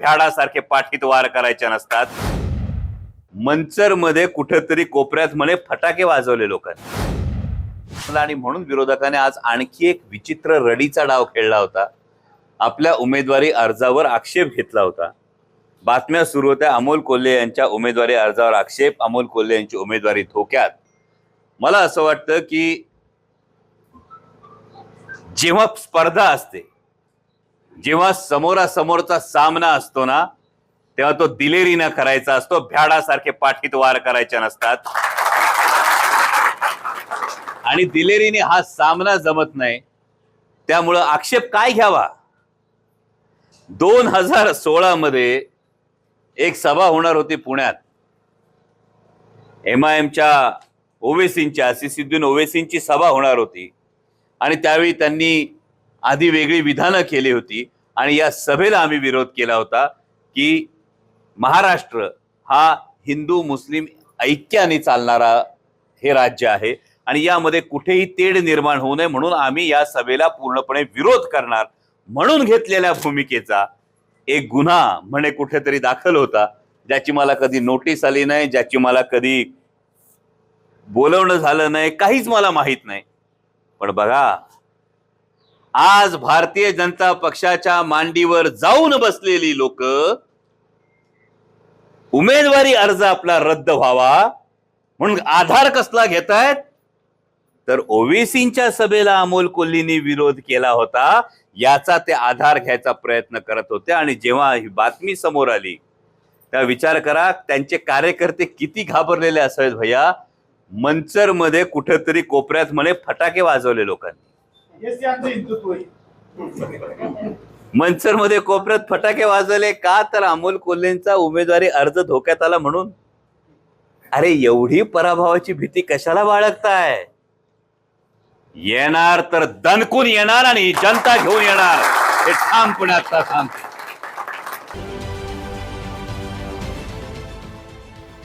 भ्याडासारखे पाठीत वार करायचे नसतात. मंचरमध्ये कुठेतरी कोपऱ्यात म्हणे फटाके वाजवले लोकांनी. आणि म्हणून विरोधकाने आज आणखी एक विचित्र रडीचा डाव खेळला होता. आपल्या उमेदवारी अर्जावर आक्षेप घेतला होता. बातम्या सुरू होत्या अमोल कोल्हे यांच्या उमेदवारी अर्जावर आक्षेप. अमोल कोल्हे यांची उमेदवारी धोक्यात. मला असं वाटतं की जेव्हा स्पर्धा असते जेव्हा समोरासमोरचा सामना असतो ना तेव्हा तो दिलेरीनं करायचा असतो भ्याडासारखे पाठीत वार करायचे नसतात. आणि दिलेरीने हा सामना जमत नाही. त्यामुळं आक्षेप काय घ्यावा? दोन हजार सोळा मध्ये एक सभा होणार होती पुण्यात. एम आय एमच्या ओवेसींच्या असिसिद्दीन ओवेसींची सभा होणार होती. आणि त्यावेळी त्यांनी आधी वेगळी विधानं केली होती. आणि या सभेला आम्ही विरोध केला होता की महाराष्ट्र हा हिंदू मुस्लिम ऐक्याने चालणारा हे राज्य आहे आणि यामध्ये कुठेही तेढ निर्माण होऊ नये म्हणून आम्ही या सभेला पूर्णपणे विरोध करणार म्हणून घेतलेल्या भूमिकेचा एक गुन्हा म्हणे कुठेतरी दाखल होता ज्याची मला कधी नोटीस आली नाही ज्याची मला कधी बोलवणं झालं नाही काहीच मला माहीत नाही. पण बघा आज भारतीय जनता पक्षाच्या मांडीवर जाऊन बसलेली लोक उमेदवारी अर्ज आपला रद्द व्हावा म्हणून आधार कसला घेतायत? तर ओवेसींच्या सभेला अमोल कोल्हेंनी विरोध केला होता याचा ते आधार घ्यायचा प्रयत्न करत होते आणि जेव्हा ही बातमी समोर आली तेव्हा विचार करा त्यांचे कार्यकर्ते किती घाबरलेले असावेत भैया. मंचरमध्ये कुठेतरी कोपऱ्यात म्हणे फटाके वाजवले लोकांनी. हेच त्यांचं हिंदुत्व आहे. मंचरमध्ये कोपऱ्यात फटाके वाजवले का तर अमोल कोल्हेंचा उमेदवारी अर्ज धोक्यात आला म्हणून? अरे एवढी पराभवाची भीती कशाला बाळगताय? येणार तर दणकून येणार आणि जनता घेऊन येणार. हे ठामपणे आता सांगते.